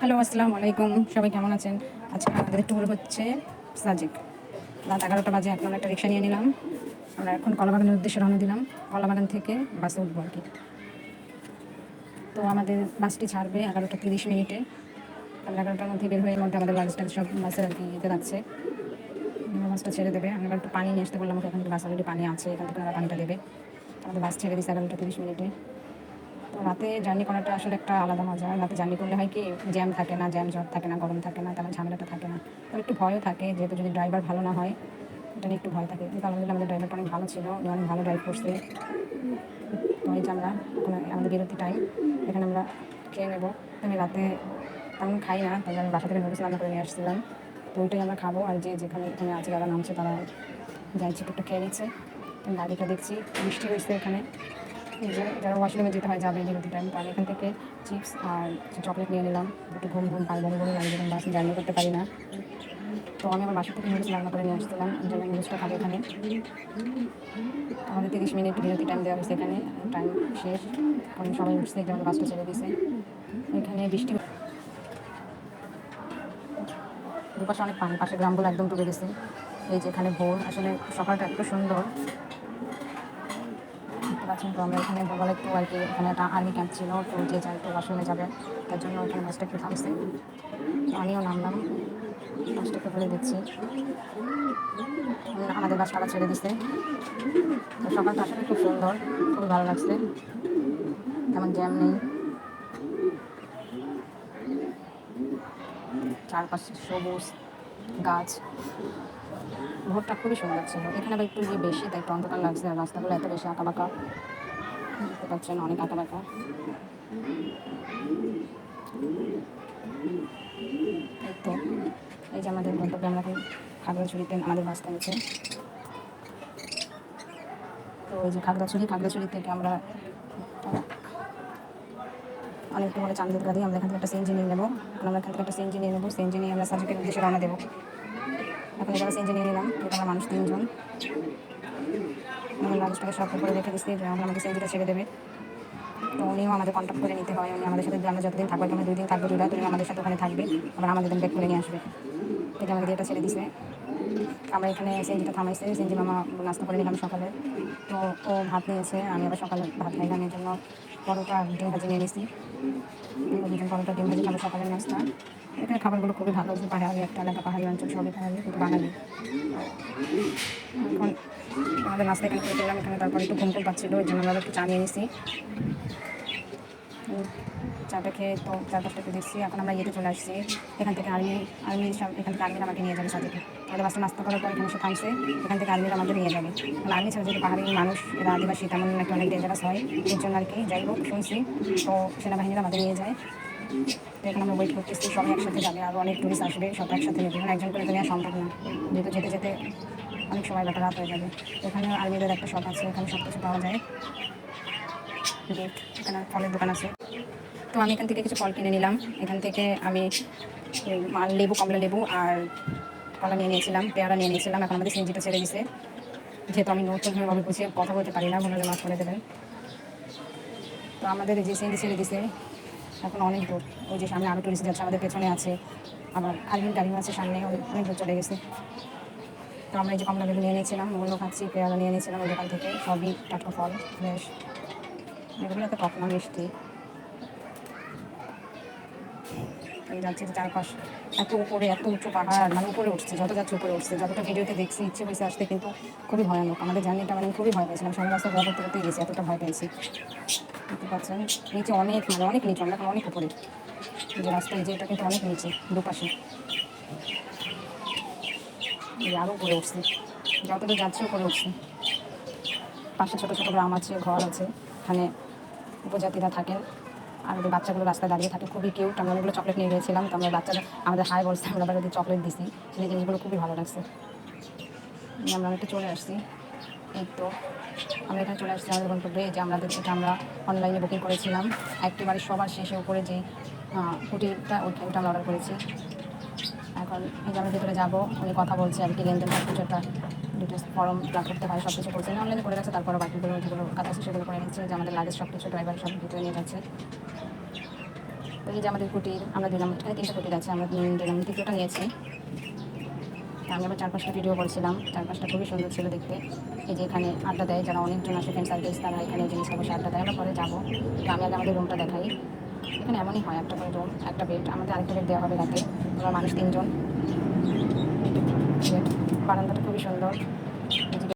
Hello আসসালামু আলাইকুম সবাই কেমন আছেন? আজকে আমাদের ট্যুর হচ্ছে সাজেক। রাত এগারোটা বাজে এখন একটা রিক্সা নিয়ে নিলাম। আমরা এখন কলাবাগানের উদ্দেশ্যে রওনা দিলাম। কলাবাগান থেকে বাসে উঠবো আর কি। তো আমাদের বাসটি ছাড়বে এগারোটা তিরিশ মিনিটে। আমরা এগারোটার মধ্যে বের হয়ে মধ্যে আমাদের বাসটা সব বাসের আর কি যাচ্ছে। উম, বাসটা ছেড়ে দেবে। আমরা একটু পানি নিয়ে আসতে বললাম অলরেডি পানি আছে এখান থেকে পানিটা দেবে। আমাদের বাস ছেড়ে দিচ্ছে এগারোটা তিরিশ মিনিটে। রাতে জার্নি করাটা আসলে একটা আলাদা মজা। রাতে জার্নি করলে হয় কি জ্যাম থাকে না জ্যাম জট থাকে না, গরম থাকে না তেমন ঝামেলাটা থাকে না। তবে একটু ভয়ও থাকে, যেহেতু যদি ড্রাইভার ভালো না হয়, এটা নিয়ে একটু ভয় থাকে। কিন্তু আলহামদুলিল্লাহ আমাদের ড্রাইভারটা অনেক ভালো ছিল অনেক ভালো ড্রাইভ করছে। তো এই যে আমাদের বিরতি টাইম এখানে আমরা খেয়ে নেব। আমি রাতে তেমন খাই না তাহলে আমি বাসা থেকে নুডলস রান্না করে নিয়ে আসছিলাম। তো ওইটাই আমরা খাব, আর যে যেখানে এখানে আছে যারা নামছে তারা যাইছে একটু খেয়ে নিচ্ছে। গাড়িটা দেখছি, বৃষ্টি হয়েছে এখানে। যে যারা ওয়াশরুমে যেতে হয় যাবে বিরতি টাইম তো আমি এখান থেকে চিপস আর চকলেট নিয়ে নিলাম একটু ঘুম ঘুম পাই বলে বলে লাগে যখন বাসে, জার্নি করতে পারি না। তো আমি আমার বাসা থেকে নুডলস রান্না করে নিয়ে আসছিলাম এই জন্য নুডলসটা এখানে। আমাদের তিরিশ মিনিট বিরতি টাইম দেওয়া হয়েছে এখানে টাইম শেষ। কারণ সবাই উঠছে যে আমাদের বাসটা ছেড়ে দিয়েছে। এখানে বৃষ্টি দুপাশে অনেক পানি পাশে গ্রামগুলো একদম ডুবে গেছে। এই যে এখানে ভোর, আসলে সকালটা একটু সুন্দর। দেখতে পাচ্ছেন। তো আমরা এখানে বলে একটু আর কি, এখানে একটা আর্মি ক্যাম্প ছিল, তো যে যায় একটু ওয়াশরুমে যাবে, তার জন্য ওখানে বাসটা একটু থামছে। তো আমিও নামলাম বাসটা একটু ফেলে দিচ্ছি আমাদের বাসটা আবার ছেড়ে দিচ্ছে তো সকালটা আসলে খুব সুন্দর, খুবই ভালো লাগছে। তেমন জ্যাম নেই। চারপাশে সবুজ গাছ। ভোরটা খুবই সুন্দর ছিল এখানে আবার একটু বেশি তাই একটু অন্ধকার লাগছে, আর রাস্তাগুলো এত বেশি আঁকা বাঁকা দেখতে পাচ্ছেন অনেক আঁকা বাঁকা এই তো এই যে আমাদের গন্তব্যে আমরা খাগড়াছড়িতে আমাদের বাস থামছে। তো ওই যে খাগড়াছড়ি খাগড়াছড়ি থেকে আমরা অনেকটা বলে চান্দের গাড়ি, আমরা এখান থেকে একটা সিএনজি নিয়ে নেব। আমরা এখান থেকে একটা সিএনজি নিয়ে নেব। সিএনজি নিয়ে আমরা সাজেকের উদ্দেশ্যে রওনা দেবো। এখানে সিএনজি নিয়ে নিলাম এটা আমরা মানুষ তিনজন। আমরা লাগেজটাকে সব করে রেখে দিচ্ছি যে আমরা সিএনজিটা ছেড়ে দেবে। তো উনিও আমাদের কন্ট্যাক্ট করে নিতে হয়, উনি আমাদের সাথে আমরা যতদিন থাকব আমরা দুই দিন থাকব দুই রাত আমাদের সাথে ওখানে থাকবে, আবার আমাদের দিন ব্যাক করে নিয়ে আসবে। এটা আমাদের এটা ছেড়ে দিছে। আমরা এখানে সিএনজিটা থামাইছে সিএনজি মামা নাস্তা করে নিলাম সকালে। তো ও ভাত নিয়েছে, আমি আবার সকালে ভাত খাইলাম এর জন্য পরোটা, ডিম ভাজি নিয়ে নিয়েছি দুজন পরোটা, ডিম ভাজি খাব সকালের নাস্তা। এখানে খাবারগুলো খুবই ভালো। পাহাড়ি একটা এলাকা পাহাড়ি অঞ্চল, সবই পাহাড়ি, কিন্তু বাঙালি। এখন আমাদের নাস্তা এখানে করে দিলাম এখানে তারপর একটু ঘুম ঘুম পাচ্ছিলো ওই জন্য আমরা একটু চা নিয়ে নিছি। চাটা খেয়ে তো চারপাশটা একটু দেখছি এখন আমরা ইয়েতে চলে আসছি। এখান থেকে আর্মি আর্মি সব এখান থেকে আর্মিরা আমাকে নিয়ে যাবে সাথে আমাদের বাসে নাস্তা করার পর এখানে সে থামছে। এখান থেকে আর্মিরা আমাদের নিয়ে যাবে। মানে আর্মি ছাড়া যেহেতু পাহাড়ি মানুষ, এরা আদিবাসী, তেমন নাকি অনেক ডেঞ্জারাস হয়। এর জন্য আর কি, যাই হোক, শুনছি। তো সেনাবাহিনীরা আমাদের নিয়ে যায়। এখানে ওয়েট করতেছি, সবাই একসাথে যাবে আরও অনেক টুরিস্ট আসবে, সব একসাথে নেবে মানে একজন করে তো নেওয়া সম্ভব না। যেহেতু যেতে যেতে অনেক সময় ব্যাপার, রাত হয়ে যাবে। এখানে আর্মিদের একটা শপ আছে এখানে সব কিছু পাওয়া যায়। গিফট এখানে ফলের দোকান আছে। তো আমি এখান থেকে কিছু ফল কিনে নিলাম। এখান থেকে আমি মাল লেবু, কমলা লেবু আর কলা নিয়ে নিয়েছিলাম, পেয়ারা নিয়ে নিয়েছিলাম। এখন আমাদের সিঞ্জিটা ছেড়ে দিছে। যেহেতু আমি নতুনভাবে গুছিয়ে কথা বলতে পারি না বলে মাফ করে দেবেন। তো আমাদের যে সিঞ্জি ছেড়ে দিছে এখন অনেক দূর। ওই যে সামনে আরও টুরিস্ট যাচ্ছে, আমাদের পেছনে আছে। আবার আর্মির গাড়িও আছে সামনে অনেক দূর চলে গেছে। তো আমরা এই যে কমলা নিয়ে নিয়েছিলাম, ওগুলো খাচ্ছি, পেয়ারা নিয়ে নিয়েছিলাম ওই দোকান থেকে, সবই টাটকা ফল ফ্রেশ এগুলো তো কখনো মিষ্টি। যাচ্ছে যে চারপাশ, এত উপরে, এত উঁচু পাহাড় মানে উপরে উঠছে, যত যাচ্ছে উপরে উঠছে। যতটা ভিডিওতে দেখছি, ইচ্ছে হয়েছে আসতে, কিন্তু খুবই ভয়ানক। আমাদের জার্নিটা মানে খুবই ভয় পেয়েছিলাম সবাই রাস্তা ভয় করতে করতে গেছি, এতটা ভয় পেয়েছি। পাচ্ছেন নিচে অনেক মানে অনেক নিচে, আমরা অনেক উপরে। যে রাস্তা এই যে এটা কিন্তু অনেক নিচে, দুপাশে। আরও উপরে উঠছে। যতটা যাচ্ছে, উপরে উঠছে। পাশে ছোটো ছোটো গ্রাম আছে, ঘর আছে। এখানে উপজাতিরা থাকেন আর ওদের বাচ্চাগুলো রাস্তায় দাঁড়িয়ে থাকে। খুবই কিউট আমরা অনেকগুলো চকলেট নিয়ে গিয়েছিলাম। তো আমরা বাচ্চারা, আমাদের হাই বলছে, আমরা আবার ওদের চকলেট দিছি। সেই জিনিসগুলো খুবই ভালো লাগছে। আমরা অনেকটা চলে আসছি। এই তো। আমরা এখানে চলে আসছি আমাদের গন্তব্যে যে আমাদের এটা আমরা অনলাইনে বুকিং করেছিলাম। একেবারে সবার শেষে উপরে যে হোটেলটা ওইটা আমরা অর্ডার করেছি। এখন এই যে আমরা ভেতরে যাব, উনি কথা বলছে আর কি লেনদেন সব কিছু একটা ডিটেলস ফর্ম ফিল করতে হয় সব কিছু করছে অনলাইনে করে রাখছে তারপরে বাকিগুলো যেগুলো কাজ আছে সেগুলো করে নিচ্ছে, যে আমাদের লাগেজ সব কিছু ড্রাইভার সব ভিতরে নিয়ে যাচ্ছে। তো এই যে আমাদের কুটির আমরা দিলাম এখানে তিনটা কুটির আছে, আমরা দিলাম, তৃতীয়টা নিয়েছি। আমি আবার চার পাঁচটা ভিডিও করেছিলাম। চার পাঁচটা খুবই সুন্দর ছিল দেখতে। এই যে এখানে আড্ডা দেয় যারা অনেকজন আসে ফ্রেন্ড সার্ভিস তারা এখানে জিনিসটা বসে আড্ডা দেয়। আমরা পরে যাব। তো আমি আগে আমাদের রুমটা দেখাই। এখানে এমনই হয় একটা করে রুম একটা বেড আমাদের আরেকটা বেড দেওয়া হবে রাতে। আমরা মানুষ তিনজন। বারান্দাটা খুবই সুন্দর।